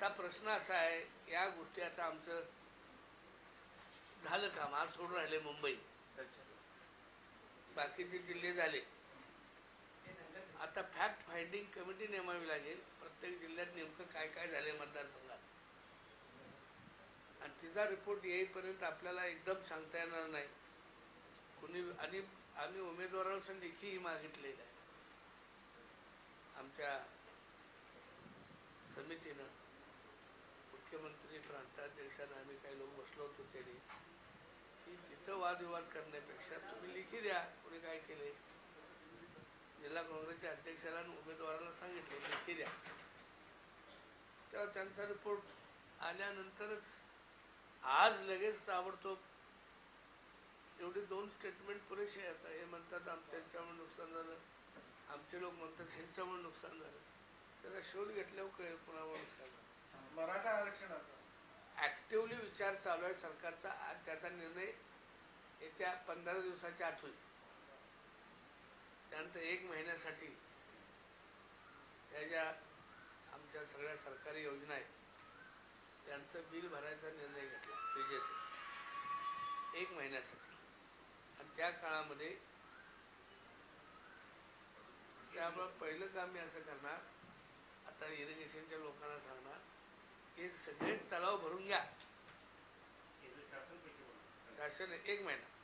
आता प्रश्न असा आहे या गोष्टी आता आमचं झालं काम. आज सोडून राहिले मुंबई. बाकीचे जिल्हे झाले. आता फॅक्ट फाइंडिंग कमिटी नेमावी लागेल. प्रत्येक जिल्ह्यात नेमकं काय काय झाले मतदारसंघात. आणि तिचा रिपोर्ट येईपर्यंत आपल्याला एकदम सांगता येणार नाही. कुणी आणि आम्ही उमेदवारांना लेखीही मागितलेलं आहे. आमच्या समितीनं मुख्यमंत्री प्रांताध्यक्षांना आम्ही काही लोक बसलो होतो त्याने. की तिथं वादविवाद करण्यापेक्षा तुम्ही लिखी द्या कोणी काय केले जिल्हा काँग्रेसच्या अध्यक्षाला आणि उमेदवाराला सांगितले लिखी द्या. तेव्हा त्यांचा रिपोर्ट आल्यानंतरच आज लगेच ताबडतोब एवढी दोन स्टेटमेंट पुरेशी आता हे म्हणतात आमच्यामुळे नुकसान झालं. आमचे लोक म्हणतात ह्यांच्यामुळे नुकसान झालं. त्याचा शोध घेतल्यावर कळेल पुन्हा नुकसान झालं मराठा आरक्षणाचा ऍक्टिव्हली विचार चालू आहे सरकारचा आणि त्याचा निर्णय येत्या पंधरा दिवसाच्या आत होईल. त्यानंतर एक महिन्यासाठी या ज्या आमच्या सगळ्या सरकारी योजना आहेत त्यांचं बिल भरायचा निर्णय घेतला विजेचं. एक महिन्यासाठी. आणि त्या काळामध्ये त्यामुळं पहिलं काम मी असं करणार आता इरिगेशनच्या लोकांना सांगणार की सगळे तलाव भरून घ्या. शासन एक महिना